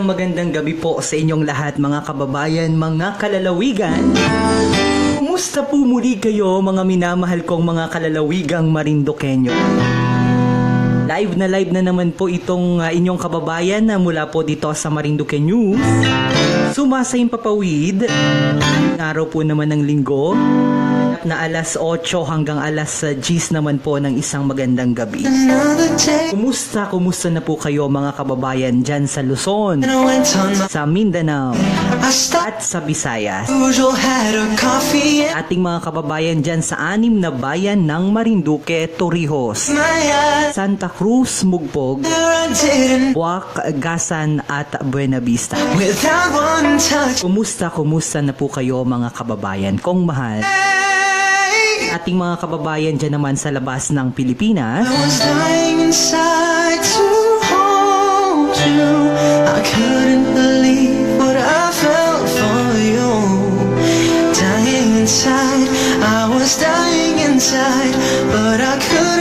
Magandang magandang gabi po sa inyong lahat mga kababayan, mga kalalawigan. Kumusta po muli kayo mga minamahal kong mga kalalawigang Marindokenyo? Live na live na naman po itong uh, inyong kababayan na mula po dito sa Marinduque News. Sumasayang papawid. Araw po naman ng linggo na alas 8 hanggang alas uh, 10 naman po ng isang magandang gabi. Kumusta, kumusta na po kayo mga kababayan dyan sa Luzon, sa Mindanao, at sa Visayas. Ating mga kababayan dyan sa anim na bayan ng Marinduque, Torrijos, Santa Cruz, Mugpog, Buwak, Gasan at Buena Vista. Kumusta, kumusta na po kayo mga kababayan kong mahal? Ating mga kababayan dyan naman sa labas ng Pilipinas, inside I was dying inside But I couldn't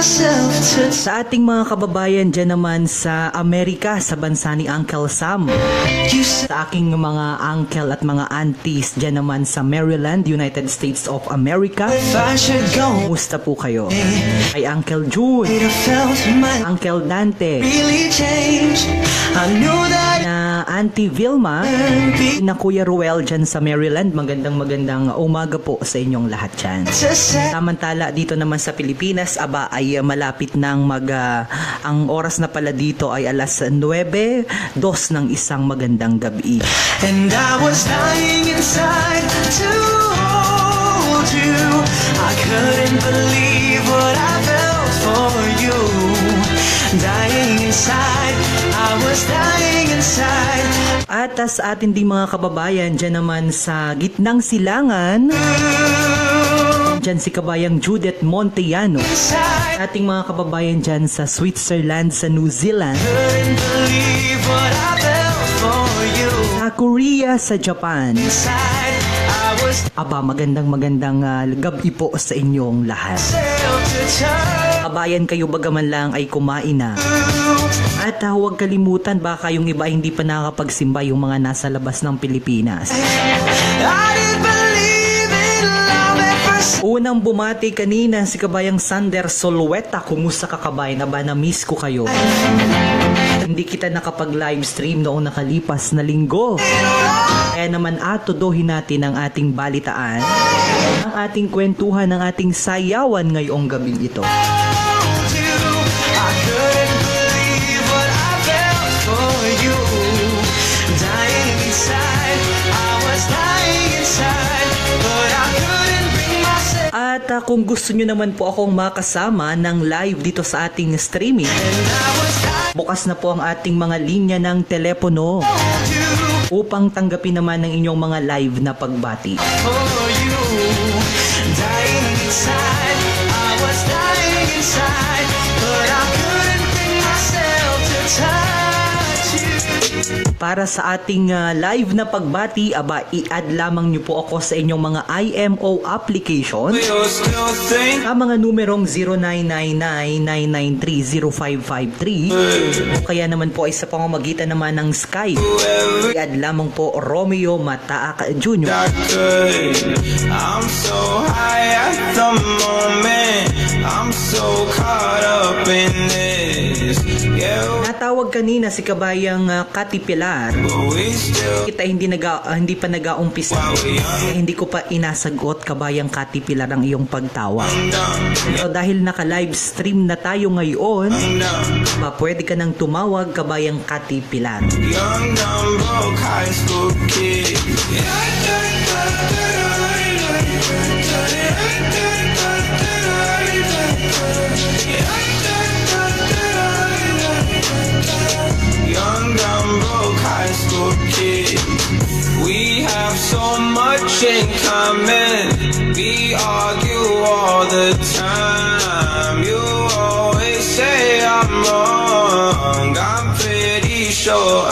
sa ating mga kababayan dyan naman sa Amerika, sa bansa ni Uncle Sam, sa aking mga uncle at mga aunties dyan naman sa Maryland, United States of America. Kumusta po kayo? Kay Uncle my Uncle Dante, really na Auntie Vilma, na Kuya Ruel dyan sa Maryland. Magandang magandang umaga po sa inyong lahat dyan. Samantala dito naman sa Pilipinas, aba ay uh, malapit nang mag ah, ang oras na pala dito ay alas 9, dos ng isang magandang gabi. And I was dying inside to hold you I couldn't believe what I felt for you Dying inside, I was dying At sa atin din mga kababayan dyan naman sa gitnang silangan, dyan si kabayang Judith Montellano. Inside, Ating mga kababayan dyan sa Switzerland, sa New Zealand, sa Korea, sa Japan. Inside, Aba, magandang magandang ah, gabi po sa inyong lahat. Kabayan kayo bagaman lang ay kumain na. At ah, huwag kalimutan baka yung iba hindi pa nakakapagsimba yung mga nasa labas ng Pilipinas. Unang bumati kanina si kabayang Sander Solueta. Kumusta ka kabayan? Aba, na-miss ko kayo. Hindi kita nakapag-live stream noong nakalipas na linggo. Kaya naman atodohin natin ang ating balitaan, ang ating kwentuhan, ang ating sayawan ngayong gabing ito. At ah, kung gusto nyo naman po akong makasama ng live dito sa ating streaming, Bukas na po ang ating mga linya ng telepono upang tanggapin naman ng inyong mga live na pagbati. for you. Dying inside, I was dying inside, Para sa ating ah, live na pagbati, aba, i-add lamang nyo po ako sa inyong mga IMO application sa mga numerong 0999-993-0553 o kaya naman po ay sa pamamagitan naman ng Skype. I-add lamang po Romeo Mataak Jr. I'm so high at the moment. I'm so caught up in this. Yeah, Natawag kanina si kabayang uh, Kati Pilar. Kita hindi naga, ah, hindi pa nag-aumpisa. Kaya hindi ko pa inasagot kabayang Kati Pilar ang iyong pagtawag. So dahil naka-live stream na tayo ngayon, ba pwede ka nang tumawag kabayang Kati Pilar. Young, dumb, broke high school kid. Young, high school kid. We have so much in common. We argue all the time. You always say I'm wrong. I'm pretty sure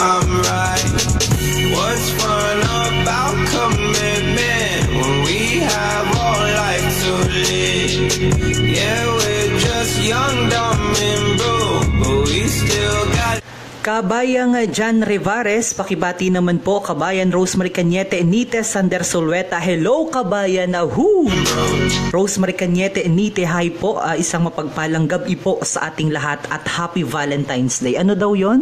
Kabayang Jan Rivares, pakibati naman po, Kabayan Rosemary Cañete, Nite Sander Solueta. Hello, Kabayan Ahu! Rosemary Cañete, Nite, hi po. Ah, isang mapagpalang gabi po sa ating lahat at Happy Valentine's Day. Ano daw yon?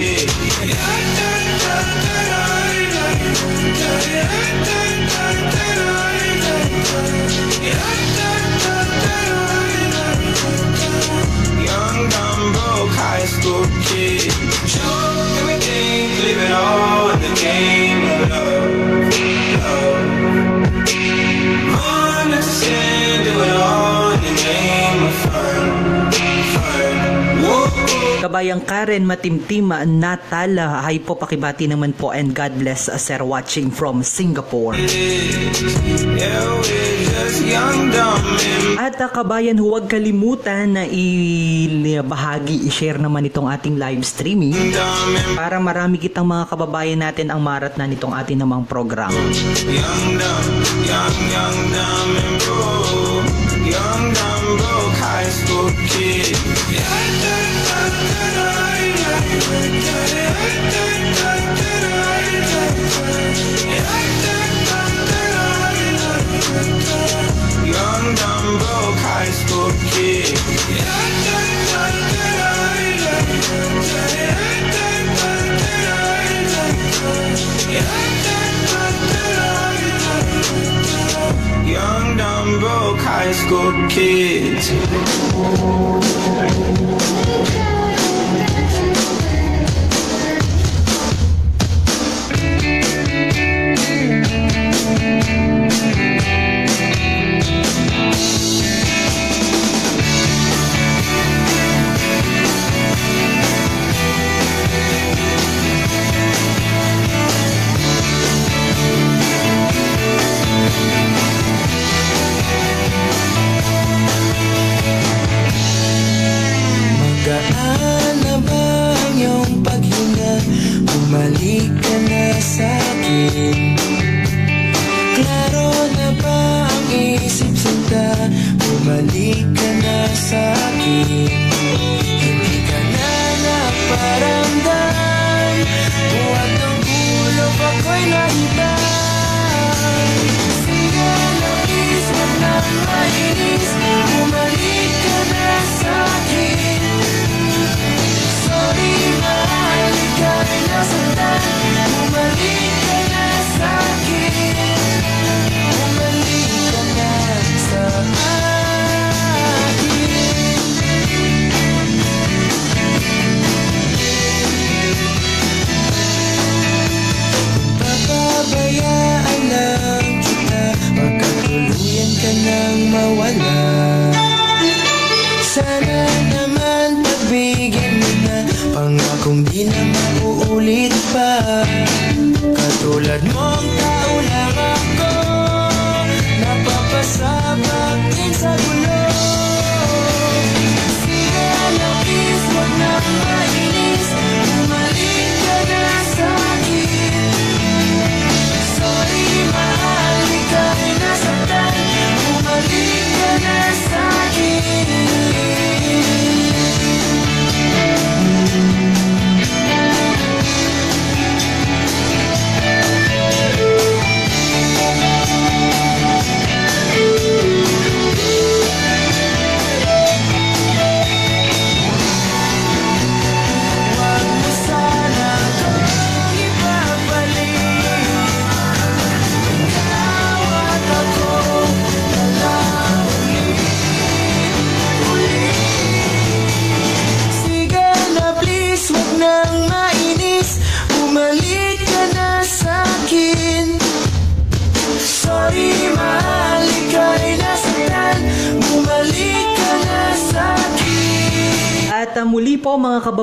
Everything, leave it all in the game Kabayang Karen Matimtima Natala. Hi po, pakibati naman po and God bless uh, sir watching from Singapore. Yeah, At uh, kabayan, huwag kalimutan na i-bahagi, i-share naman itong ating live streaming para marami kitang mga kababayan natin ang marat na nitong ating namang programa. young, dumb, young, young, dumb, and. Young, dumb, broke high school kid. Young, high school kid. Young, dumb, broke high school kids. Bumalik ka na sa akin Klaro na ba ang isip sinta? Bumalik ka na sa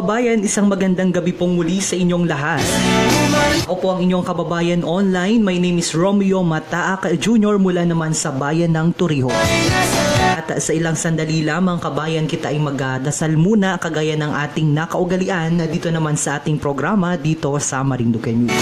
kababayan, isang magandang gabi pong muli sa inyong lahat. Ako po ang inyong kababayan online. My name is Romeo Mataak Jr. mula naman sa bayan ng Turiho. At sa ilang sandali lamang kabayan kita ay magdasal muna kagaya ng ating nakaugalian na dito naman sa ating programa dito sa Marinduque News.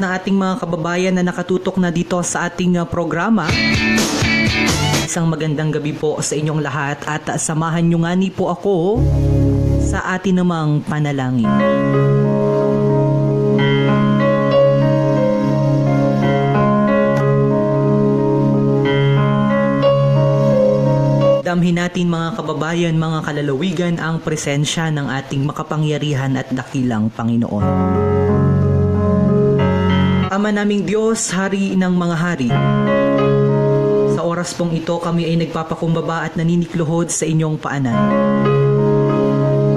Lahat ng ating mga kababayan na nakatutok na dito sa ating uh, programa. Isang magandang gabi po sa inyong lahat at uh, samahan nyo nga ni po ako sa atin namang panalangin. Damhin natin mga kababayan, mga kalalawigan ang presensya ng ating makapangyarihan at dakilang Panginoon. Ama naming Diyos, Hari ng mga hari. Sa oras pong ito kami ay nagpapakumbaba at naninikluhod sa inyong paanan.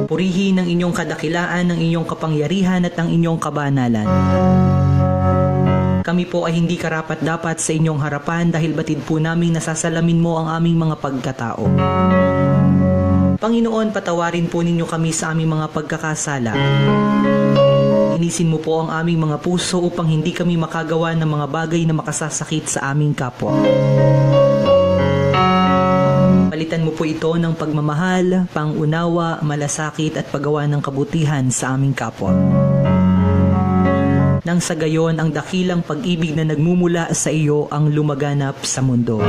Purihin ang inyong kadakilaan, ang inyong kapangyarihan at ang inyong kabanalan. Kami po ay hindi karapat dapat sa inyong harapan dahil batid po naming nasasalamin mo ang aming mga pagkatao. Panginoon, patawarin po ninyo kami sa aming mga pagkakasala. Inisin mo po ang aming mga puso upang hindi kami makagawa ng mga bagay na makasasakit sa aming kapwa. Palitan mo po ito ng pagmamahal, pangunawa, malasakit at paggawa ng kabutihan sa aming kapwa. Nang sa gayon ang dakilang pag-ibig na nagmumula sa iyo ang lumaganap sa mundo.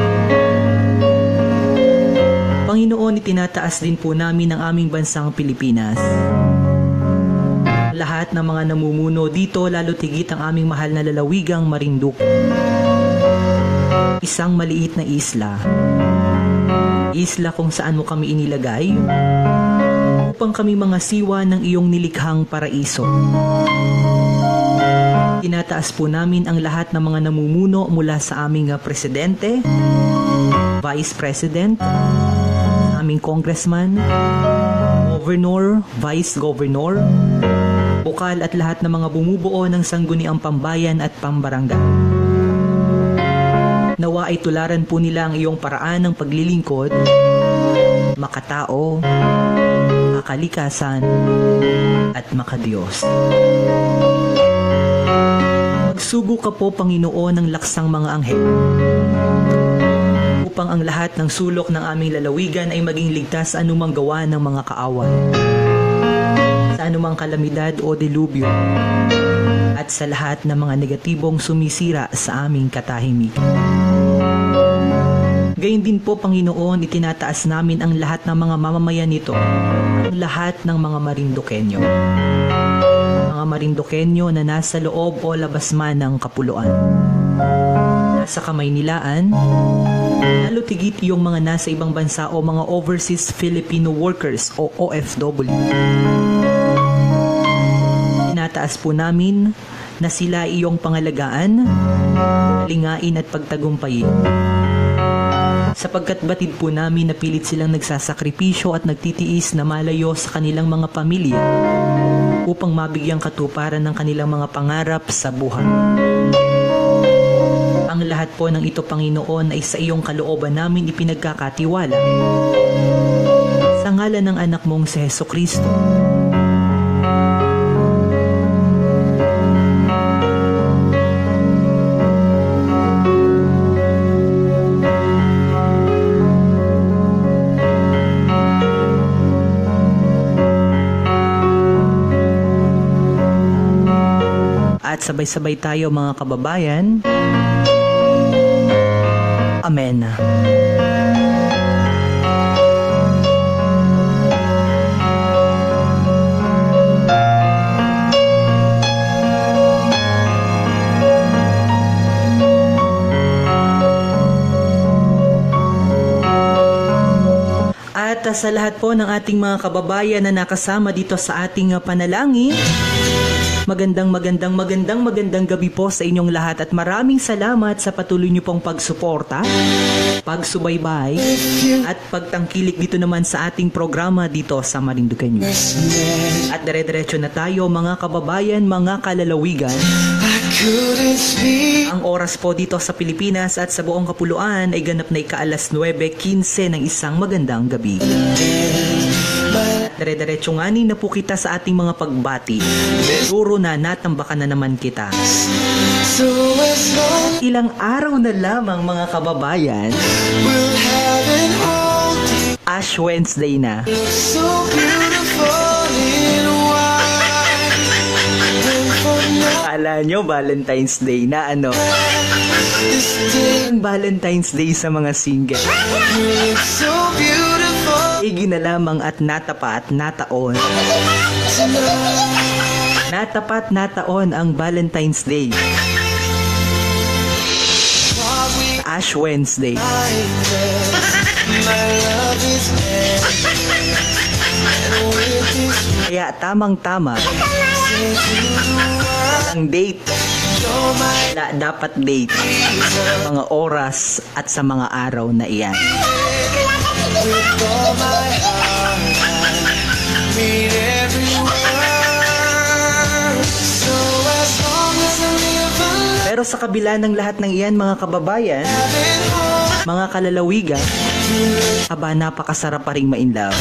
Panginoon, itinataas din po namin ang aming bansang Pilipinas. Lahat ng mga namumuno dito lalo tigit ang aming mahal na lalawigang Marinduque. Isang maliit na isla. Isla kung saan mo kami inilagay upang kami mga siwa ng iyong nilikhang paraiso. Tinataas po namin ang lahat ng mga namumuno mula sa aming presidente, vice president, aming congressman, governor, vice governor, bukal at lahat ng mga bumubuo ng sangguniang pambayan at pambarangay. Nawa ay tularan po nila ang iyong paraan ng paglilingkod, makatao, makalikasan, at makadiyos. Magsugo ka po, Panginoon, ng laksang mga anghel upang ang lahat ng sulok ng aming lalawigan ay maging ligtas anumang gawa ng mga kaaway, sa anumang kalamidad o delubyo, at sa lahat ng mga negatibong sumisira sa aming katahimikan. Gayun din po, Panginoon, itinataas namin ang lahat ng mga mamamayan nito, ang lahat ng mga Marindukenyo mga Marindukenyo na nasa loob o labas man ng kapuluan. Nasa kamay nilaan, lalo tigit yung mga nasa ibang bansa o mga overseas Filipino workers o OFW. Tinataas po namin na sila iyong pangalagaan, lingain at pagtagumpayin. Sapagkat batid po namin na pilit silang nagsasakripisyo at nagtitiis na malayo sa kanilang mga pamilya upang mabigyang katuparan ng kanilang mga pangarap sa buhay. Ang lahat po ng ito, Panginoon, ay sa iyong kalooban namin ipinagkakatiwala. Sa ngalan ng anak mong si Heso Kristo. Sabay-sabay tayo mga kababayan. Amen. At sa lahat po ng ating mga kababayan na nakasama dito sa ating panalangin, Magandang magandang magandang magandang gabi po sa inyong lahat at maraming salamat sa patuloy niyo pong pagsuporta, pagsubaybay at pagtangkilik dito naman sa ating programa dito sa Marinduque News. At dire-diretso na tayo mga kababayan, mga kalalawigan. Ang oras po dito sa Pilipinas at sa buong kapuluan ay ganap na ikaalas 9.15 ng isang magandang gabi. Dire-diretso nga ni na po kita sa ating mga pagbati. Siguro na natambakan na naman kita. Ilang araw na lamang mga kababayan, Ash Wednesday na. so Kala nyo, Valentine's Day na ano. Valentine's Day sa mga single. So beautiful Igi na lamang at natapat nataon. Natapat nataon ang Valentine's Day. Ash Wednesday. Kaya tamang-tama ang date na dapat date mga oras at sa mga araw na iyan. Pero sa kabila ng lahat ng iyan mga kababayan, mga kalalawigan, aba napakasarap pa rin ma-inlove.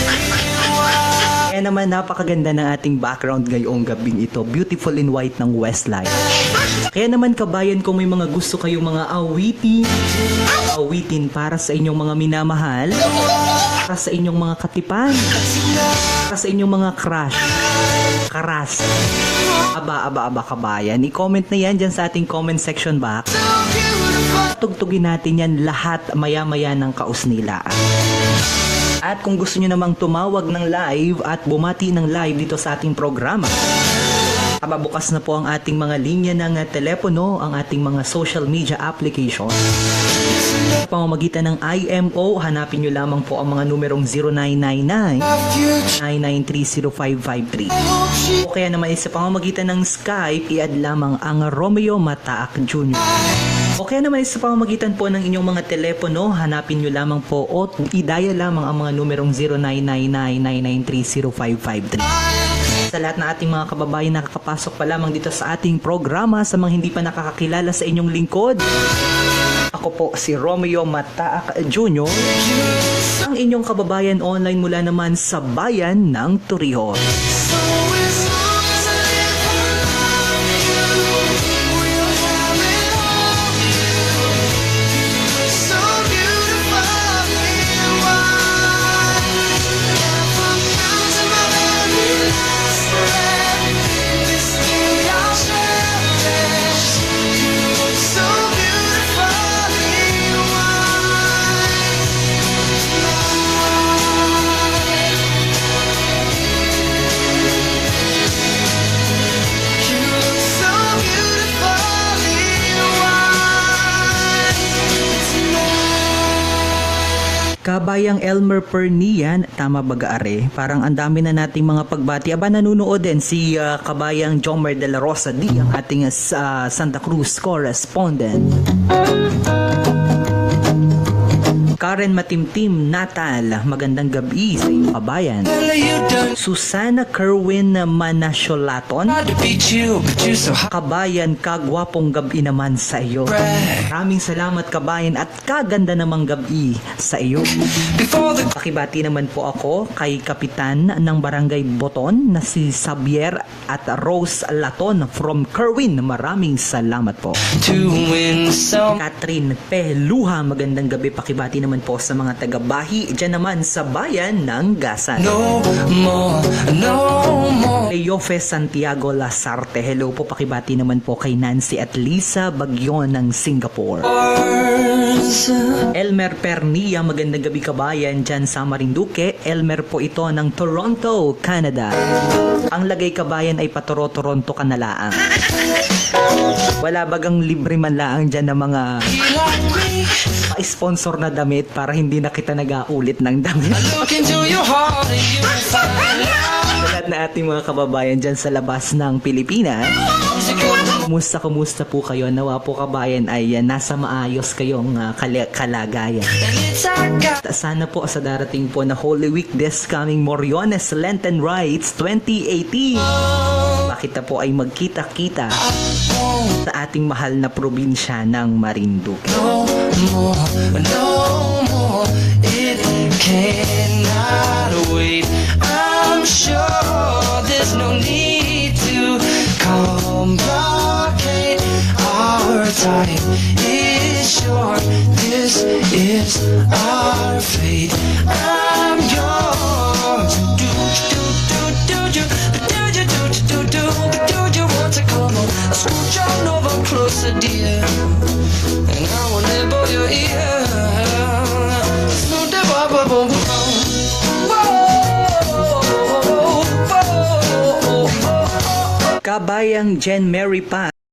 Kaya naman napakaganda ng ating background ngayong gabing ito. Beautiful in white ng Westlife. Kaya naman kabayan kung may mga gusto kayong mga awitin, awitin para sa inyong mga minamahal, para sa inyong mga katipan, para sa inyong mga crush, karas. Aba, aba, aba kabayan. I-comment na yan dyan sa ating comment section box. Tugtugin natin yan lahat maya-maya ng kausnilaan. At kung gusto nyo namang tumawag ng live at bumati ng live dito sa ating programa, aba bukas na po ang ating mga linya ng telepono, ang ating mga social media application. Pamamagitan ng IMO, hanapin nyo lamang po ang mga numerong 0999 future 9930553. O kaya naman sa pamamagitan ng Skype, i-add lamang ang Romeo Mataak Jr. O kaya naman sa pamamagitan po ng inyong mga telepono, hanapin nyo lamang po o i-dial lamang ang mga numerong 0999-9930553. Sa lahat ng ating mga kababayan nakakapasok pa lamang dito sa ating programa sa mga hindi pa nakakakilala sa inyong lingkod. Ako po si Romeo Mataak Jr. Ang inyong kababayan online mula naman sa bayan ng Torrijos. Kabayang Elmer Pernian, tama baga are? Parang ang dami na nating mga pagbati. Aba nanunood din si ah, Kabayang Jomer de la Rosa D, ang ating ah, Santa Cruz correspondent. Karen Matimtim Natal, magandang gabi sa iyong kabayan. Susana Kerwin hot. kabayan kagwapong gabi naman sa iyo. Maraming salamat kabayan at kaganda namang gabi sa iyo. Pakibati naman po ako kay Kapitan ng Barangay Boton na si Xavier at Rose Laton from Kerwin. Maraming salamat po. to win some. Catherine Peluha, magandang gabi. Pakibati naman po sa mga taga-bahi dyan naman sa bayan ng Gasan. No more, no more. Leofe Santiago Lasarte. Hello po, pakibati naman po kay Nancy at Lisa Bagyon ng Singapore. Elmer Pernia, magandang gabi kabayan dyan sa Marinduque. Elmer po ito ng Toronto, Canada. Ang lagay kabayan ay patoro Toronto ka na laang. Wala bagang libre man laang dyan ng mga Pa-sponsor na damit para hindi na kita nag-aulit ng damit. Lahat na ating mga kababayan dyan sa labas ng Pilipinas, kumusta kumusta po kayo? Nawa po kabayan ay uh, nasa maayos kayong uh, kalagayan. It's I got. Sana po sa darating po na Holy Week this coming Moriones Lenten Rites 2018. Bakit na po ay magkita-kita sa ating mahal na probinsya ng Marinduque. No more, no more. It cannot wait. I'm sure there's no need to complicate. Our time is short. This is our fate. I'm yours. I scooch on over closer, dear, and I will nibble your ear. Kabayang Jen Mary Pan.